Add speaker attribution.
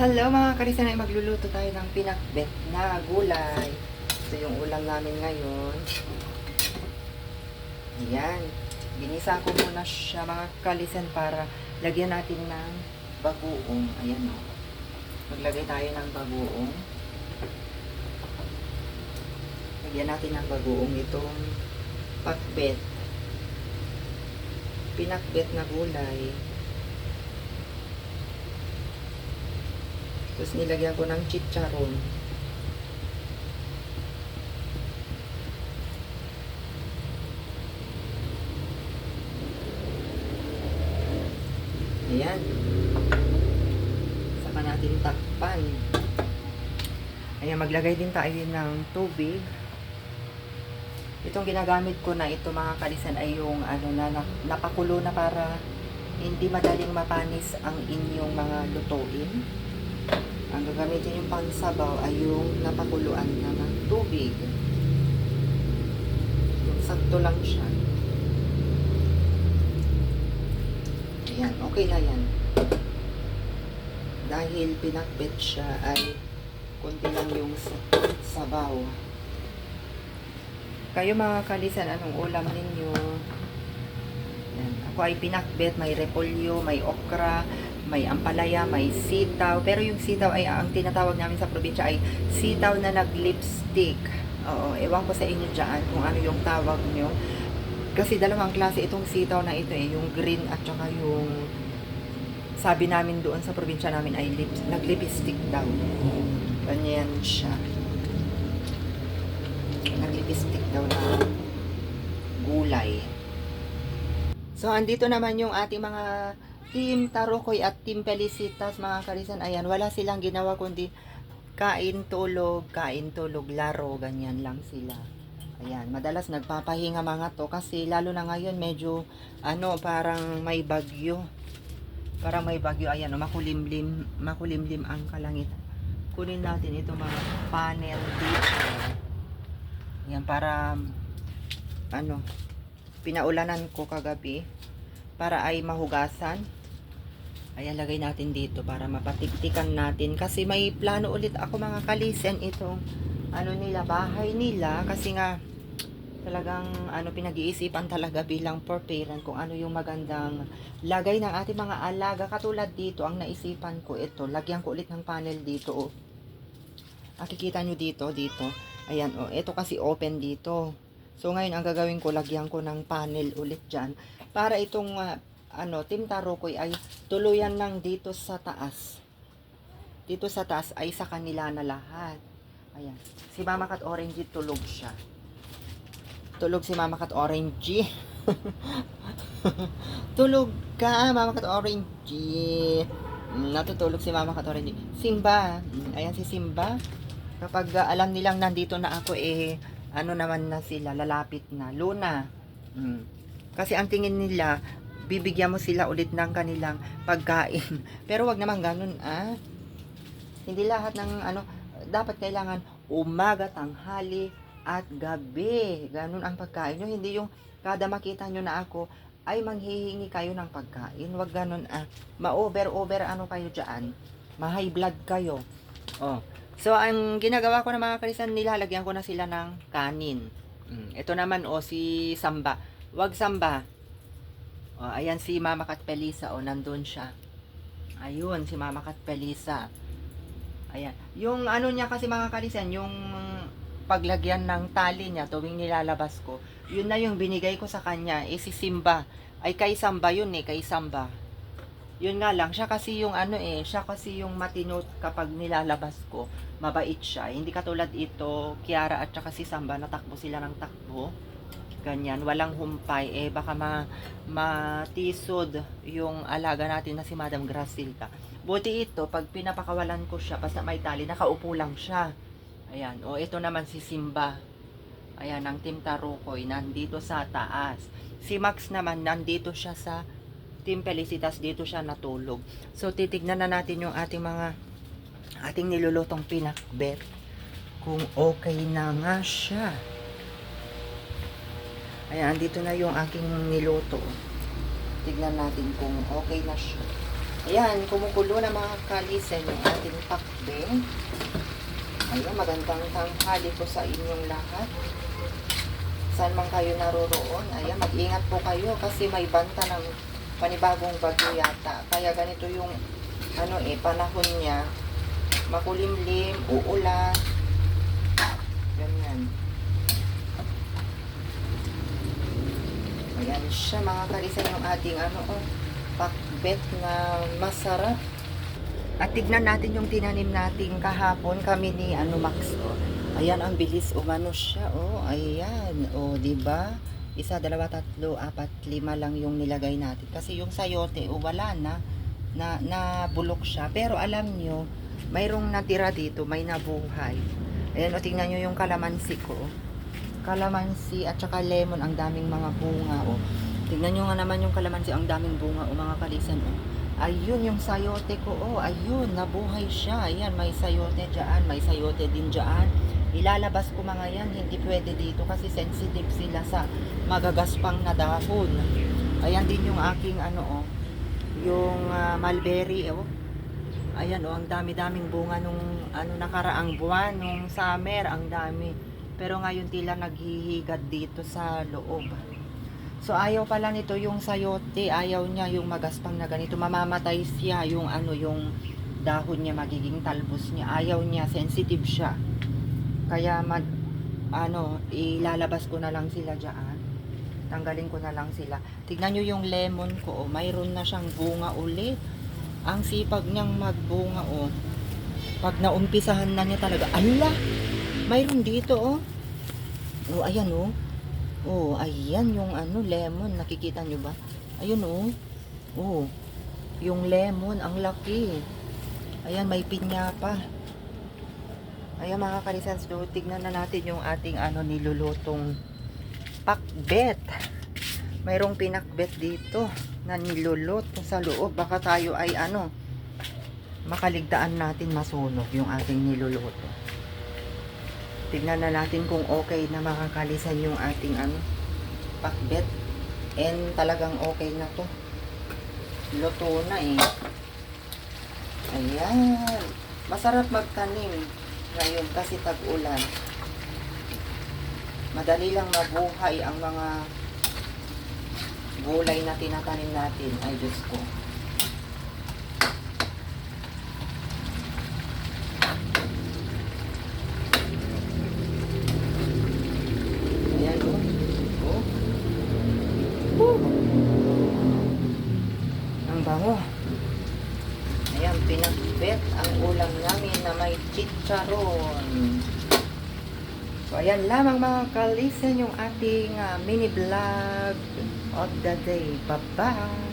Speaker 1: Hello mga karisan ay magluluto tayo ng pinakbet na gulay. Ito yung ulam namin ngayon. Ayan. Ginisa ko muna siya mga kalisan para lagyan natin ng bagoong. Ayan o. Maglagay tayo ng bagoong. Lagyan natin ng bagoong itong pakbet. Pinakbet na gulay. Tapos nilagyan ko ng chicharon. Ayan. Saka natin takpan. Ayan, maglagay din tayo ng tubig. Itong ginagamit ko na ito mga kalisan ay yung ano na, na napakulo na para hindi madaling mapanis ang inyong mga lutuin. Ang gagamitin yung pangsabaw ay yung napakuluan na ng tubig. Sakto lang siya. Ayan, okay na yan. Dahil pinakbet siya ay konti lang yung sa- sabaw. Kayo mga kalisan, anong ulam ninyo? Yan. Ako ay pinakbet, may repolyo, may okra, may ampalaya, may sitaw. Pero yung sitaw ay ang tinatawag namin sa probinsya ay sitaw na nag-lipstick. Oo, ewan ko sa inyo dyan kung ano yung tawag nyo. Kasi dalawang klase itong sitaw na ito eh, yung green at saka yung sabi namin doon sa probinsya namin ay lips, nag-lipstick daw. Ganyan siya. Nag-lipstick daw na gulay. So, andito naman yung ating mga Team Tarokoy at Team Felicitas, mga karisan. Ayan, wala silang ginawa kundi kain, tulog, kain, tulog, laro, ganyan lang sila. Ayan, madalas nagpapahinga mga to kasi lalo na ngayon medyo ano, parang may bagyo. Parang may bagyo, ayan, makulimlim, makulimlim ang kalangitan. Kunin natin itong mga panel dito. Ayan, para ano, pinaulanan ko kagabi para ay mahugasan. Ayan, lagay natin dito para mapatiktikan natin. Kasi may plano ulit ako mga kalisen itong ano nila, bahay nila. Kasi nga, talagang ano pinag-iisipan talaga bilang for parent kung ano yung magandang lagay ng ating mga alaga. Katulad dito, ang naisipan ko ito, lagyan ko ulit ng panel dito. Oh. Nakikita nyo dito, dito. Ayan, oh, ito kasi open dito. So ngayon ang gagawin ko, lagyan ko ng panel ulit dyan para itong ah, ano, Team Tarokoy ay tuluyan lang dito sa taas. Dito sa taas ay sa kanila na lahat. Ayan. Si Mama Kat Orange tulog siya. Tulog si Mama Kat Orange. tulog ka, Mama Kat Orange. Mm, Natutulog si Mama Kat Orange. Simba. Mm, Ayan si Simba. Kapag ah, alam nilang nandito na ako eh ano naman na sila, lalapit na. Luna. Mm. Kasi ang tingin nila, bibigyan mo sila ulit ng kanilang pagkain. Pero wag naman ganun, ah. Hindi lahat ng ano, dapat kailangan umaga, tanghali, at gabi. Ganun ang pagkain nyo. Hindi yung kada makita nyo na ako, ay manghihingi kayo ng pagkain. Wag ganun, ah. Ma-over-over ano kayo dyan. Ma-high blood kayo. Oh. So, ang ginagawa ko ng mga kalisan, nilalagyan ko na sila ng kanin. Mm. Ito naman, o, oh, si Samba. Wag Samba. O, ayan si Mama Kat Pelisa, o, nandun siya. Ayun, si Mama Kat Pelisa. Ayan. Yung ano niya kasi mga kalisan, yung paglagyan ng tali niya tuwing nilalabas ko, yun na yung binigay ko sa kanya, eh si Simba. Ay kay Samba yun eh, kay Samba. Yun nga lang, siya kasi yung ano eh, siya kasi yung matino kapag nilalabas ko, mabait siya. Hindi katulad ito, Kiara at saka si Samba, natakbo sila ng takbo. Ganyan, walang humpay, eh baka ma, matisod yung alaga natin na si Madam Gracilda. Buti ito, pag pinapakawalan ko siya, basta may tali, nakaupo lang siya. Ayan, o ito naman si Simba. Ayan, ang Team Tarukoy, nandito sa taas. Si Max naman, nandito siya sa Team Felicitas, dito siya natulog. So, titignan na natin yung ating mga, ating nilulutong pinakbet. Kung okay na nga siya. Ayan, dito na yung aking niluto. Tignan natin kung okay na siya. Ayan, kumukulo na mga kalisen yung ating pakbeng. Ayan, magandang tanghali po sa inyong lahat. Saan man kayo naroroon. Ayan, mag-ingat po kayo kasi may banta ng panibagong bagyo yata. Kaya ganito yung ano eh, panahon niya. Makulimlim, uulan. Ganyan. Ayan siya mga kalisen yung ating ano oh, pakbet na masarap. At tignan natin yung tinanim natin kahapon kami ni ano Max oh. Ayan ang bilis umano siya oh. Ayan oh, di ba? Isa, dalawa, tatlo, apat, lima lang yung nilagay natin. Kasi yung sayote, oh, wala na. Na, na bulok siya. Pero alam nyo, mayroong natira dito, may nabuhay. Ayan, o, tingnan nyo yung kalamansi ko. Oh. Kalamansi at saka lemon, ang daming mga bunga, oh. Tingnan nyo nga naman yung kalamansi, ang daming bunga, o mga kalisan, oh. Ayun, yung sayote ko, oh, ayun, nabuhay siya. Ayan, may sayote dyan, may sayote din dyan. Ilalabas ko mga yan, hindi pwede dito kasi sensitive sila sa magagaspang na dahon. Ayan din yung aking ano, oh, yung ah, mulberry, oh. Ayan, oh, ang dami-daming bunga nung ano, nakaraang buwan, nung summer, ang dami. Pero ngayon tila naghihigad dito sa loob. So ayaw pala nito yung sayote, ayaw niya yung magaspang na ganito, mamamatay siya yung ano yung dahon niya magiging talbos niya. Ayaw niya, sensitive siya. Kaya mag ano, ilalabas ko na lang sila diyan. Tanggalin ko na lang sila. Tignan niyo yung lemon ko, oh, mayroon na siyang bunga ulit. Ang sipag niyang magbunga, oh. Pag naumpisahan na niya talaga, ala, mayroon dito, oh. Oh, ayan, oh. Oh, ayan yung ano, lemon. Nakikita nyo ba? Ayun, oh. Oh, yung lemon, ang laki. Ayan, may pinya pa. Ayan mga karisans, do, tignan na natin yung ating ano nilulutong pakbet. Mayroong pinakbet dito na niluluto sa loob. Baka tayo ay ano, makaligtaan natin masunog yung ating niluluto. Tignan na natin kung okay na makakalisan yung ating ano, pakbet. And talagang okay na to. Luto na eh. Ayan. Masarap magtanim ngayon kasi tag-ulan. Madali lang mabuhay ang mga gulay na tinatanim natin. Ay, Diyos ko. Ayan, pinakbet ang ulam namin na may chicharon. So, ayan lamang mga kalisen yung ating ah, mini vlog of the day. Bye-bye!